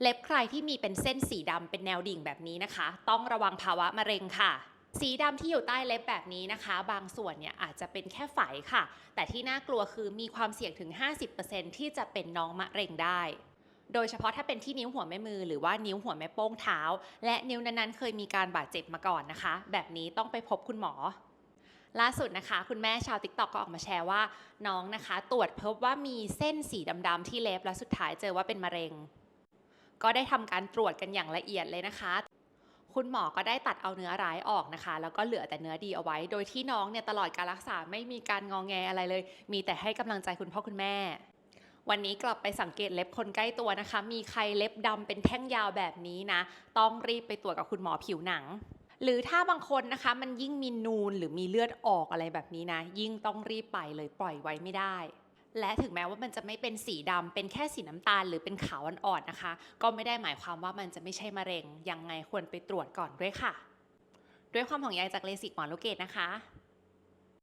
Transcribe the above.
เล็บใครที่มีเป็นเส้นสีดำเป็นแนวดิ่งแบบนี้นะคะ ต้องระวังภาวะมะเร็งค่ะ สีดำที่อยู่ใต้เล็บแบบนี้นะคะ บางส่วนเนี่ยอาจจะเป็นแค่ไฝค่ะ แต่ที่น่ากลัวคือมีความเสี่ยงถึง 50%ที่จะเป็นน้องมะเร็งได้โดยเฉพาะถ้าเป็นที่นิ้วหัวแม่มือหรือว่านิ้วหัวแม่โป้งเท้า และนิ้วนั้นๆ เคยมีการบาดเจ็บมาก่อนนะคะ แบบนี้ต้องไปพบคุณหมอ ล่าสุดนะคะ คุณแม่ชาวติ๊กต็อกก็ออกมาแชร์ว่า น้องนะคะ ตรวจพบว่ามีเส้นสีดำๆที่เล็บและสุดท้ายเจอว่าเป็นมะเร็ง ก็ได้ทำการตรวจกันอย่างละเอียดเลยนะคะ คุณหมอก็ได้ตัดเอาเนื้อร้ายออกนะคะ แล้วก็เหลือแต่เนื้อดีเอาไว้ โดยที่น้องเนี่ยตลอดการรักษาไม่มีการงองแงอะไรเลย มีแต่ให้กำลังใจคุณพ่อคุณแม่วันนี้กลับไปสังเกตเล็บคนใกล้ตัวนะคะ มีใครเล็บดำเป็นแท่งยาวแบบนี้นะ ต้องรีบไปตรวจกับคุณหมอผิวหนัง หรือถ้าบางคนนะคะ มันยิ่งมีนูนหรือมีเลือดออกอะไรแบบนี้นะ ยิ่งต้องรีบไปเลยปล่อยไว้ไม่ได้ และถึงแม้ว่ามันจะไม่เป็นสีดำเป็นแค่สีน้ำตาล หรือเป็นขาวอ่อนๆนะคะ ก็ไม่ได้หมายความว่ามันจะไม่ใช่มะเร็ง ยังไงควรไปตรวจก่อนด้วยค่ะ ด้วยความห่วงใยจากเลสิกหมอลูกเกดนะคะ